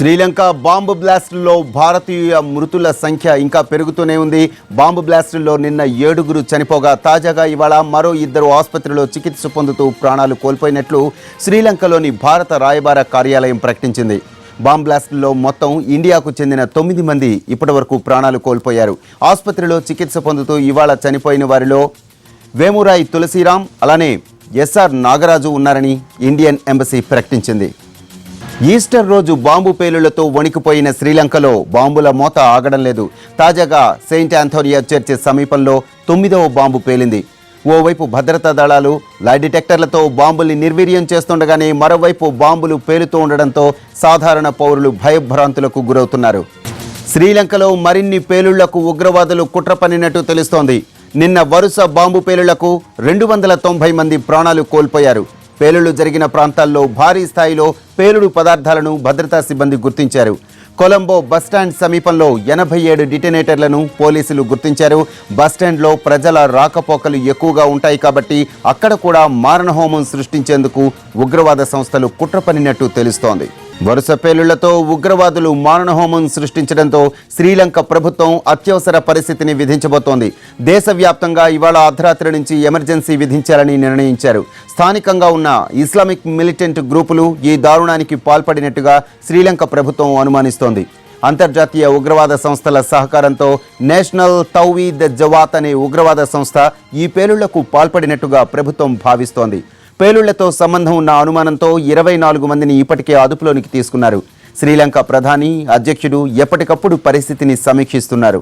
Sri Lanka bomb బ్లాస్టుల్లో భారతీయ మృతుల సంఖ్య ఇంకా పెరుగుతూనే ఉంది. బాంబు బ్లాస్టుల్లో నిన్న ఏడుగురు చనిపోగా తాజాగా ఇవాళ మరో ఇద్దరు ఆసుపత్రిలో చికిత్స పొందుతూ ప్రాణాలు కోల్పోయినట్లు శ్రీలంకలోని భారత రాయబార కార్యాలయం ప్రకటించింది. బాంబ్ బ్లాస్టుల్లో మొత్తం ఇండియాకు చెందిన తొమ్మిది మంది ఇప్పటివరకు ప్రాణాలు కోల్పోయారు. ఆసుపత్రిలో చికిత్స పొందుతూ ఇవాళ చనిపోయిన వారిలో వేమురాయి తులసిరాం అలానే ఎస్ఆర్ నాగరాజు ఉన్నారని ఇండియన్ ఎంబసీ ప్రకటించింది. ఈస్టర్ రోజు బాంబు పేలులతో వణికిపోయిన శ్రీలంకలో బాంబుల మోత ఆగడం లేదు. తాజాగా సెయింట్ ఆంథోనియా చర్చి సమీపంలో తొమ్మిదవ బాంబు పేలింది. ఓవైపు భద్రతా దళాలు లై డిటెక్టర్లతో బాంబుల్ని నిర్వీర్యం చేస్తుండగానే మరోవైపు బాంబులు పేలుతూ ఉండడంతో సాధారణ పౌరులు భయభ్రాంతులకు గురవుతున్నారు. శ్రీలంకలో మరిన్ని పేలుళ్ళకు ఉగ్రవాదులు కుట్ర పన్నినట్టు తెలుస్తోంది. నిన్న వరుస బాంబు పేలులకు రెండు వందల తొంభై మంది ప్రాణాలు కోల్పోయారు. పేలుళ్ళు జరిగిన ప్రాంతాల్లో భారీ స్థాయిలో పేలుడు పదార్థాలను భద్రతా సిబ్బంది గుర్తించారు. కొలంబో బస్టాండ్ సమీపంలో ఎనభై ఏడు డిటెనేటర్లను పోలీసులు గుర్తించారు. బస్టాండ్లో ప్రజల రాకపోకలు ఎక్కువగా ఉంటాయి కాబట్టి అక్కడ కూడా మారణహోమం సృష్టించేందుకు ఉగ్రవాద సంస్థలు కుట్రపనినట్టు తెలుస్తోంది. వరుస పేలుళ్ళతో ఉగ్రవాదులు మారణహోమం సృష్టించడంతో శ్రీలంక ప్రభుత్వం అత్యవసర పరిస్థితిని విధించబోతోంది. దేశవ్యాప్తంగా ఇవాళ అర్ధరాత్రి నుంచి ఎమర్జెన్సీ విధించాలని నిర్ణయించారు. స్థానికంగా ఉన్న ఇస్లామిక్ మిలిటెంట్ గ్రూపులు ఈ దారుణానికి పాల్పడినట్టుగా శ్రీలంక ప్రభుత్వం అనుమానిస్తోంది. అంతర్జాతీయ ఉగ్రవాద సంస్థల సహకారంతో నేషనల్ తౌవీద్ జవాత్ అనే ఉగ్రవాద సంస్థ ఈ పేలుళ్ళకు పాల్పడినట్టుగా ప్రభుత్వం భావిస్తోంది. పేలుళ్ళతో సంబంధం ఉన్న అనుమానంతో ఇరవై నాలుగు మందిని ఇప్పటికే అదుపులోనికి తీసుకున్నారు. శ్రీలంక ప్రధాని అధ్యక్షుడు ఎప్పటికప్పుడు పరిస్థితిని సమీక్షిస్తున్నారు.